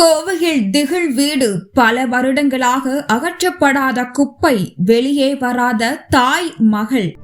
கோவையில் திகில் வீடு பல வருடங்களாக அகற்றப்படாத குப்பை வெளியே வராத தாய் மகள்.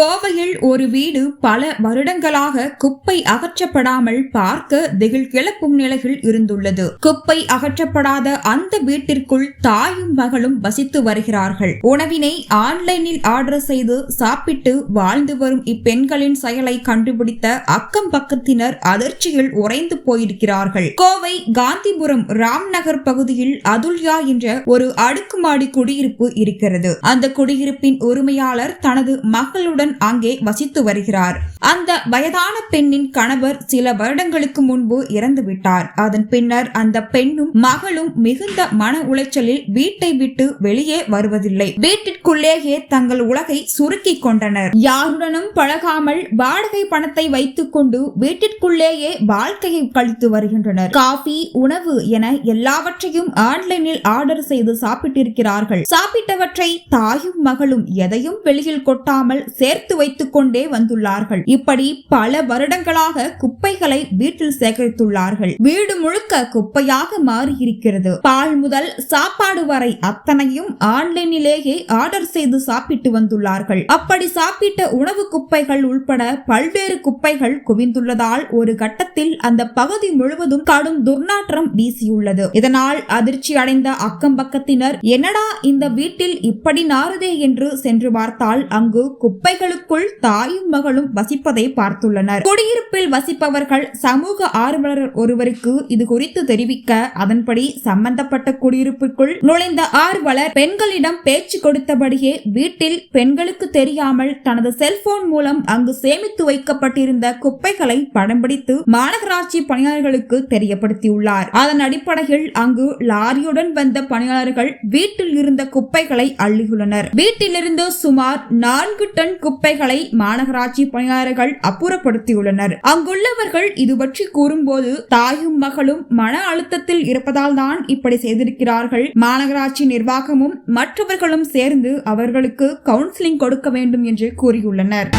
கோவையில் ஒரு வீடு பல வருடங்களாக குப்பை அகற்றப்படாமல் பார்க்க திகில் கிளப்பும் நிலையில் இருந்துள்ளது. குப்பை அகற்றப்படாத அந்த வீட்டிற்குள் தாயும் மகளும் வசித்து வருகிறார்கள். உணவினை ஆன்லைனில் ஆர்டர் செய்து சாப்பிட்டு வாழ்ந்து வரும் இப்பெண்களின் செயலை கண்டுபிடித்த அக்கம் பக்கத்தினர் அதிர்ச்சியில் உறைந்து போயிருக்கிறார்கள். கோவை காந்திபுரம் ராம்நகர் பகுதியில் அதுல்யா என்ற ஒரு அடுக்குமாடி குடியிருப்பு இருக்கிறது. அந்த குடியிருப்பின் உரிமையாளர் தனது மகளுடன் மகனுடன் அங்கே வசித்து வருகிறார். அந்த வயதான பெண்ணின் கணவர் சில வருடங்களுக்கு முன்பு இறந்து விட்டார் அதன் பின்னர் அந்த பெண்ணும் மகளும் மிகுந்த மன உளைச்சலில் வீட்டை விட்டு வெளியே வருவதில்லை. வீட்டிற்குள்ளேயே தங்கள் உலகை சுருக்கி கொண்டனர். யாருடனும் பழகாமல் வாடகை பணத்தை வைத்துக் கொண்டு வீட்டிற்குள்ளேயே வாழ்க்கையை கழித்து வருகின்றனர். காஃபி உணவு என எல்லாவற்றையும் ஆன்லைனில் ஆர்டர் செய்து சாப்பிட்டிருக்கிறார்கள். சாப்பிட்டவற்றை தாயும் மகளும் எதையும் வெளியில் கொட்டாமல் சேர்த்து வைத்துக் கொண்டே வந்துள்ளார்கள். இப்படி பல வருடங்களாக குப்பைகளை வீட்டில் சேகரித்துள்ளார்கள். வீடு முழுக்க குப்பையாக மாறியிருக்கிறது. பால் முதல் சாப்பாடு வரை அத்தனையும் ஆன்லைனிலேயே ஆர்டர் செய்து சாப்பிட்டு வந்துள்ளார்கள். அப்படி சாப்பிட்ட உணவு குப்பைகள் உள்பட பல்வேறு குப்பைகள் குவிந்துள்ளதால் ஒரு கட்டத்தில் அந்த பகுதி முழுவதும் கடும் துர்நாற்றம் வீசியுள்ளது. இதனால் அதிர்ச்சி அடைந்த அக்கம் பக்கத்தினர் என்னடா இந்த வீட்டில் இப்படி நாறுதே? என்று சென்று பார்த்தால் அங்கு குப்பைகள் குடிசைகளுக்குள் தாயும் மகளும் வசிப்பதை பார்த்துள்ளனர். குடியிருப்பில் வசிப்பவர்கள் சமூக ஆர்வலர் ஒருவருக்கு இது குறித்து தெரிவிக்க அதன்படி சம்பந்தப்பட்ட குடியிருப்புக்குள் நுழைந்த ஆர்வலர் பெண்களிடம் பேச்சு கொடுத்தபடியே வீட்டில் பெண்களுக்கு தெரியாமல் தனது செல்போன் மூலம் அங்கு சேமித்து வைக்கப்பட்டிருந்த குப்பைகளை படம் பிடித்து மாநகராட்சி பணியாளர்களுக்கு தெரியப்படுத்தியுள்ளார். அதன் அடிப்படையில் அங்கு லாரியுடன் வந்த பணியாளர்கள் வீட்டில் இருந்த குப்பைகளை அள்ளியுள்ளனர். வீட்டிலிருந்து சுமார் நான்கு டன் குப்பைகளை மாநகராட்சி பணியாளர்கள் அப்புறப்படுத்தியுள்ளனர். அங்குள்ளவர்கள் இது பற்றி கூறும்போது தாயும் மகளும் மன அழுத்தத்தில் இருப்பதால் தான் இப்படி செய்திருக்கிறார்கள். மாநகராட்சி நிர்வாகமும் மற்றவர்களும் சேர்ந்து அவர்களுக்கு கவுன்சிலிங் கொடுக்க வேண்டும் என்று கூறியுள்ளனர்.